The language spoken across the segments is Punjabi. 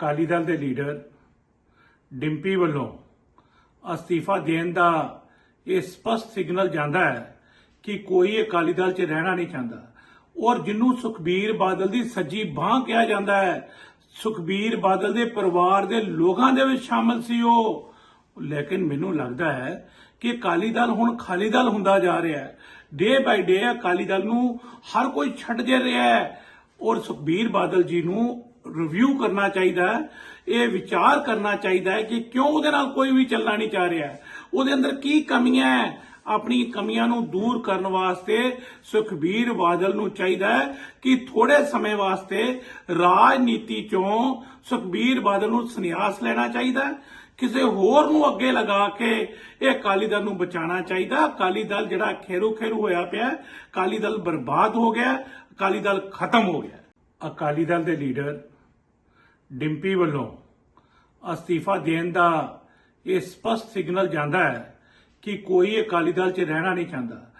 ਅਕਾਲੀ ਦਲ ਦੇ ਲੀਡਰ ਡਿੰਪੀ ਵੱਲੋਂ ਅਸਤੀਫਾ ਦੇਣ ਦਾ ਇਹ ਸਪਸ਼ਟ ਸਿਗਨਲ ਜਾਂਦਾ ਹੈ ਕਿ ਕੋਈ ਅਕਾਲੀ ਦਲ 'ਚ ਰਹਿਣਾ ਨਹੀਂ ਚਾਹੁੰਦਾ। ਔਰ ਜਿਹਨੂੰ ਸੁਖਬੀਰ ਬਾਦਲ ਦੀ ਸੱਜੀ ਬਾਹ ਕਿਹਾ ਜਾਂਦਾ ਹੈ, ਸੁਖਬੀਰ ਬਾਦਲ ਦੇ ਪਰਿਵਾਰ ਦੇ ਲੋਕਾਂ ਦੇ ਵਿੱਚ ਸ਼ਾਮਲ ਸੀ ਉਹ। ਲੇਕਿਨ ਮੈਨੂੰ ਲੱਗਦਾ ਹੈ ਕਿ ਅਕਾਲੀ ਦਲ ਹੁਣ ਖਾਲੀ ਦਲ ਹੁੰਦਾ ਜਾ ਰਿਹਾ ਹੈ। ਡੇ ਬਾਈ ਡੇ ਅਕਾਲੀ ਦਲ ਨੂੰ ਹਰ ਕੋਈ ਛੱਡ ਜੇ ਰਿਹਾ ਹੈ। ਔਰ ਸੁਖਬੀਰ ਬਾਦਲ ਜੀ ਨੂੰ ਰਿਵਿਊ ਕਰਨਾ ਚਾਹੀਦਾ ਹੈ, ਇਹ ਵਿਚਾਰ ਕਰਨਾ ਚਾਹੀਦਾ ਹੈ ਕਿ ਕਿਉਂ ਉਹਦੇ ਨਾਲ ਕੋਈ ਵੀ ਚੱਲਣਾ ਨਹੀਂ ਚਾਹ ਰਿਹਾ। ਉਹਦੇ ਅੰਦਰ ਕੀ ਕਮੀਆਂ ਹੈ? ਆਪਣੀ ਕਮੀਆਂ ਨੂੰ ਦੂਰ ਕਰਨ ਵਾਸਤੇ ਸੁਖਬੀਰ ਬਾਦਲ ਨੂੰ ਚਾਹੀਦਾ ਹੈ ਕਿ ਥੋੜੇ ਸਮੇਂ ਵਾਸਤੇ ਰਾਜਨੀਤੀ ਚੋਂ ਸੁਖਬੀਰ ਬਾਦਲ ਨੂੰ ਸੰਨਿਆਸ ਲੈਣਾ ਚਾਹੀਦਾ ਹੈ। ਕਿਸੇ ਹੋਰ ਨੂੰ ਅੱਗੇ ਲਗਾ ਕੇ ਇਹ ਅਕਾਲੀ ਦਲ ਨੂੰ ਬਚਾਉਣਾ ਚਾਹੀਦਾ ਅਕਾਲੀ ਦਲ ਜਿਹੜਾ ਖੇਰੂ ਖੇਰੂ ਹੋਇਆ ਪਿਆ ਅਕਾਲੀ ਦਲ ਬਰਬਾਦ ਹੋ ਗਿਆ ਅਕਾਲੀ ਦਲ ਖਤਮ ਹੋ ਗਿਆ ਅਕਾਲੀ ਦਲ ਦੇ ਲੀਡਰ ਡਿੰਪੀ ਵੱਲੋਂ ਅਸਤੀਫਾ ਦੇਣ ਦਾ ਇਹ ਸਪਸ਼ਟ ਸਿਗਨਲ ਜਾਂਦਾ ਹੈ ਕਿ ਕੋਈ ਅਕਾਲੀ ਦਲ 'ਚ ਰਹਿਣਾ ਨਹੀਂ ਚਾਹੁੰਦਾ।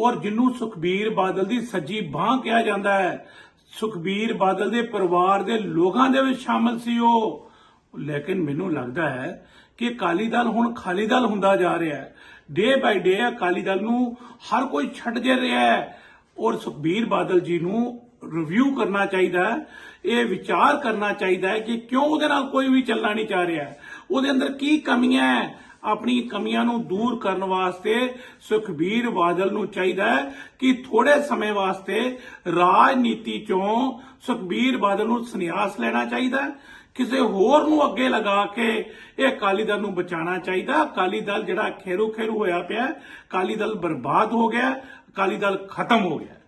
ਔਰ ਜਿਹਨੂੰ ਸੁਖਬੀਰ ਬਾਦਲ ਦੀ ਸੱਜੀ ਬਾਹ ਕਿਹਾ ਜਾਂਦਾ ਹੈ, ਸੁਖਬੀਰ ਬਾਦਲ ਦੇ ਪਰਿਵਾਰ ਦੇ ਲੋਕਾਂ ਦੇ ਵਿੱਚ ਸ਼ਾਮਲ ਸੀ ਉਹ। ਲੇਕਿਨ ਮੈਨੂੰ ਲੱਗਦਾ ਹੈ ਕਿ ਅਕਾਲੀ ਦਲ ਹੁਣ ਖਾਲੀ ਦਲ ਹੁੰਦਾ ਜਾ ਰਿਹਾ ਹੈ। ਡੇ ਬਾਈ ਡੇ ਅਕਾਲੀ ਦਲ ਨੂੰ ਹਰ ਕੋਈ ਛੱਡ ਜੇ ਰਿਹਾ ਹੈ। ਔਰ ਸੁਖਬੀਰ ਬਾਦਲ ਜੀ ਨੂੰ ਰਿਵਿਊ ਕਰਨਾ ਚਾਹੀਦਾ ਹੈ, ਇਹ ਵਿਚਾਰ ਕਰਨਾ ਚਾਹੀਦਾ ਹੈ ਕਿ ਕਿਉਂ ਉਹਦੇ ਨਾਲ ਕੋਈ ਵੀ ਚੱਲਣਾ ਨਹੀਂ ਚਾਹ ਰਿਹਾ। ਉਹਦੇ ਅੰਦਰ ਕੀ ਕਮੀਆਂ ਹੈ? ਆਪਣੀ ਕਮੀਆਂ ਨੂੰ ਦੂਰ ਕਰਨ ਵਾਸਤੇ ਸੁਖਬੀਰ ਬਾਦਲ ਨੂੰ ਚਾਹੀਦਾ ਹੈ ਕਿ ਥੋੜੇ ਸਮੇਂ ਵਾਸਤੇ ਰਾਜਨੀਤੀ ਚੋਂ ਸੁਖਬੀਰ ਬਾਦਲ ਨੂੰ ਸੰਨਿਆਸ ਲੈਣਾ ਚਾਹੀਦਾ ਹੈ। ਕਿਸੇ ਹੋਰ ਨੂੰ ਅੱਗੇ ਲਗਾ ਕੇ ਇਹ ਅਕਾਲੀ ਦਲ ਨੂੰ ਬਚਾਉਣਾ ਚਾਹੀਦਾ ਅਕਾਲੀ ਦਲ ਜਿਹੜਾ ਖੇਰੂ ਖੇਰੂ ਹੋਇਆ ਪਿਆ ਅਕਾਲੀ ਦਲ ਬਰਬਾਦ ਹੋ ਗਿਆ ਅਕਾਲੀ ਦਲ ਖਤਮ ਹੋ ਗਿਆ